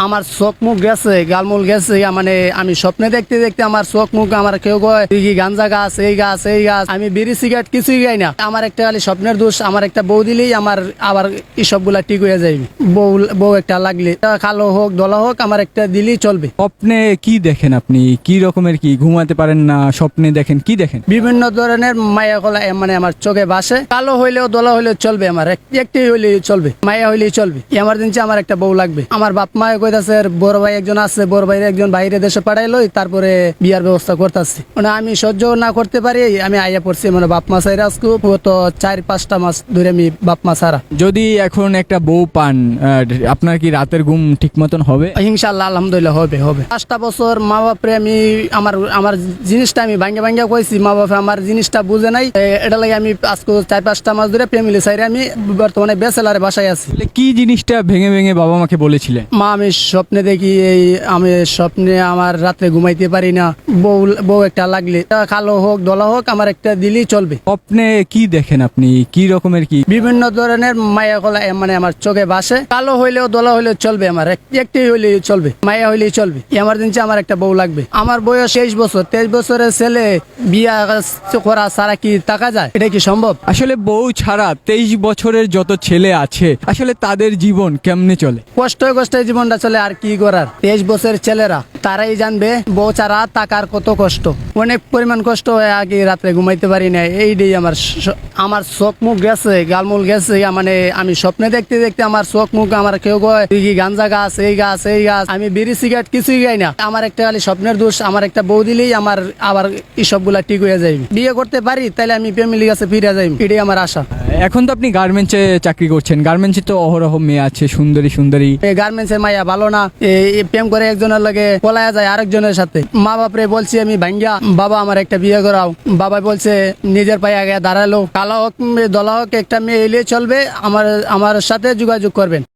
আমার চোখ মুখ গেছে গালমুল গেছে মানে আমি স্বপ্নে দেখতে দেখতে আমার চোখ মুখ আমার কেউ কয় কি গাঞ্জা গাছ এই গাছ এই গাছ। আমি বিড়ি সিগারেট কিছুই গাই না। আমার একটা খালি স্বপ্নের দোষ আমার একটা বউ দিলেই আমার আবার এই সবগুলা ঠিক হয়ে যাইবে বউ বউ একটা লাগলে কালো হোক দলা হোক আমার একটা দিলেই চলবে। স্বপ্নে কি দেখেন আপনি? কি রকমের কি? ঘুমাতে পারেন না স্বপ্নে দেখেন কি দেখেন? বিভিন্ন ধরনের মায়া কলা মানে আমার চোখে বাসে কালো হইলেও দলা হইলেও চলবে আমার এক- একটি হইলেই চলবে মায়া হইলেই চলবে। এমার্জেন্সি আমার একটা বউ লাগবে। আমার বাপ মা কইতাছে বড় ভাই একজন আছে বড় ভাইয়ের একজন বাইরে দেশে পাঠাইলই তারপরে বিয়ার ব্যবস্থা করতেছি। মানে আমি সহ্য না করতে পারি আমি আইয়া পড়ছি মানে বাপ মা সাইরা আজকে তো চার পাঁচটা মাস ধরে আমি বাপ মা সারা যদি এখন একটা বউ পান আপনার কি রাতের ঘুম ঠিক মতন হবে? ইনশাল্লাহ আলহামদুলিল্লাহ হবে হবে। পাঁচটা বছর মা বাপরে আমি আমার আমার জিনিসটা আমি ভাঙ্গে ভাঙ্গে কইছি মা বাপে আমার জিনিসটা বুঝে নাই এটা লাগে আমি আজকে চার পাঁচটা মাস ধরে ফ্যামিলি সাইরে আমি বর্তমানে বেসেলারে বাসায় আছি। কি জিনিসটা ভেঙে ভেঙে বাবা মাকে বলেছিলেন? মা আমি স্বপ্নে দেখি এই আমি স্বপ্নে আমার রাত্রে ঘুমাইতে পারি না। বউ বউ একটা লাগলে কালো হোক দলা হোক আমার একটা দিলেই চলবে। স্বপ্নে কি দেখেন আপনি? কি রকমের কি? বিভিন্ন ধরনের মায়া কলা মানে আমার চোখে বাসে কালো হইলেও দলা হইলেও চলবে আমার। এক- একটি হইলেই চলবে মায়া হইলেই চলবে। এমার্জেন্সি আমার একটা বউ লাগবে। আমার বয়স তেইশ বছর। তেইশ বছরের ছেলে বিয়া করা ছাড়া কি টাকা যায়? এটা কি সম্ভব? আসলে বউ ছাড়া তেইশ বছরের যত ছেলে আছে আসলে তাদের জীবন কেমনে চলে? কষ্ট কষ্টে জীবনটা চলে। আর কি করার? তেইশ বছরের ছেলেরা, তারাই জানবে ছাড়া টাকার কত কষ্ট। অনেক পরিমাণ কষ্ট হয় আগে রাত্রে ঘুমাইতে পারি না এইটাই আমার আমার চোখ মুখ গেছে, গালমুল গেছে মানে আমি স্বপ্নে দেখতে দেখতে আমার চোখ মুখ আমার কেউ কয় কি গাঞ্জা গাছ, এই গাছ এই গাছ? আমি বিড়ি, সিগারেট কিছুই গাই না। আমার একটা খালি স্বপ্নের দোষ, আমার একটা বউ দিলেই আমার, আবার এই সবগুলা ঠিক হয়ে যাইবে। বিয়ে করতে পারি তাহলে আমি ফ্যামিলি কাছে ফিরে যাই এটাই আমার আশা। এখন তো আপনি গার্মেন্টসে চাকরি করছেন। গার্মেন্টসে তো অহরহ মেয়ে আছে, সুন্দরী সুন্দরী। গার্মেন্টস এর মাইয়া ভালো না। প্রেম করে একজনের লাগে পলায়া যায় আরেকজনের সাথে। মা বাপরে বলছি আমি ভাঙ্গিয়া বাবা আমার একটা বিয়ে করাও। বাবা বলছে, নিজের পায়ে আগে দাঁড়াল। কালা হোক, দলা হোক, একটা মেয়ে এলে চলবে, আমার আমার সাথে যোগাযোগ করবেন।